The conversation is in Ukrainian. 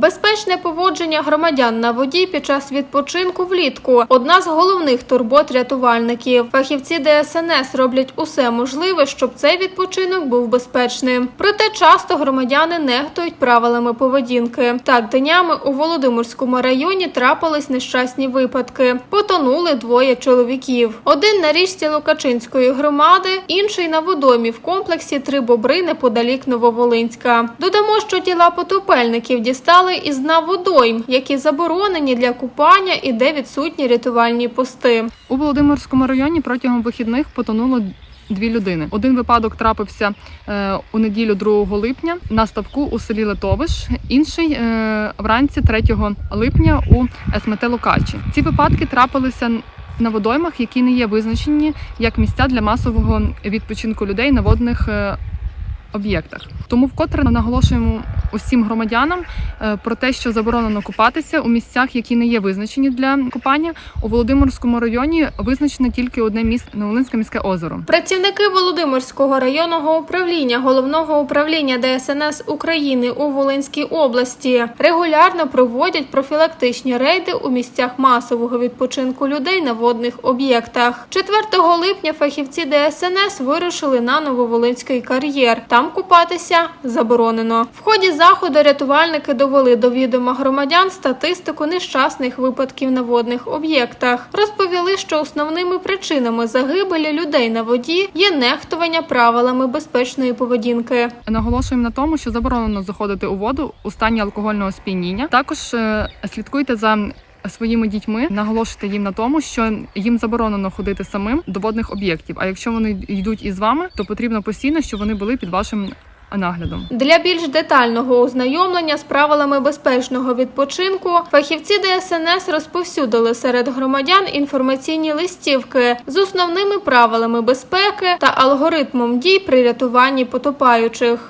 Безпечне поводження громадян на воді під час відпочинку влітку одна з головних турбот рятувальників. Фахівці ДСНС роблять усе можливе, щоб цей відпочинок був безпечним. Проте часто громадяни нехтують правилами поведінки. Так, днями у Володимирському районі трапились нещасні випадки. Потонули двоє чоловіків. Один на річці Лукачинської громади, інший на водомі в комплексі Три бобри неподалік Нововолинська. Додамо, що тіла потопельників дістали із дна водойм, які заборонені для купання і де відсутні рятувальні пости. У Володимирському районі протягом вихідних потонуло дві людини. Один випадок трапився е, у неділю 2 липня на ставку у селі Литовиш, інший е, вранці 3 липня у СМТ Лукачі. Ці випадки трапилися на водоймах, які не є визначені як місця для масового відпочинку людей на водних. е, Об'єктах тому вкотре наголошуємо усім громадянам е, про те, що заборонено купатися у місцях, які не є визначені для купання. У Володимирському районі визначено тільки одне місце Новолинське міське озеро. Працівники Володимирського районного управління головного управління ДСНС України у Волинській області регулярно проводять профілактичні рейди у місцях масового відпочинку людей на водних об'єктах. 4 липня фахівці ДСНС вирушили на Нововолинський кар'єр. Там купатися заборонено. В ході заходу рятувальники довели до відома громадян статистику нещасних випадків на водних об'єктах. Розповіли, що основними причинами загибелі людей на воді є нехтування правилами безпечної поведінки. Наголошуємо на тому, що заборонено заходити у воду у стані алкогольного сп'яніння. Також е, слідкуйте за своїми дітьми, наголошуйте їм на тому, що їм заборонено ходити самим до водних об'єктів. А якщо вони йдуть із вами, то потрібно постійно, щоб вони були під вашим наглядом. Для більш детального ознайомлення з правилами безпечного відпочинку фахівці ДСНС розповсюдили серед громадян інформаційні листівки з основними правилами безпеки та алгоритмом дій при рятуванні потопаючих.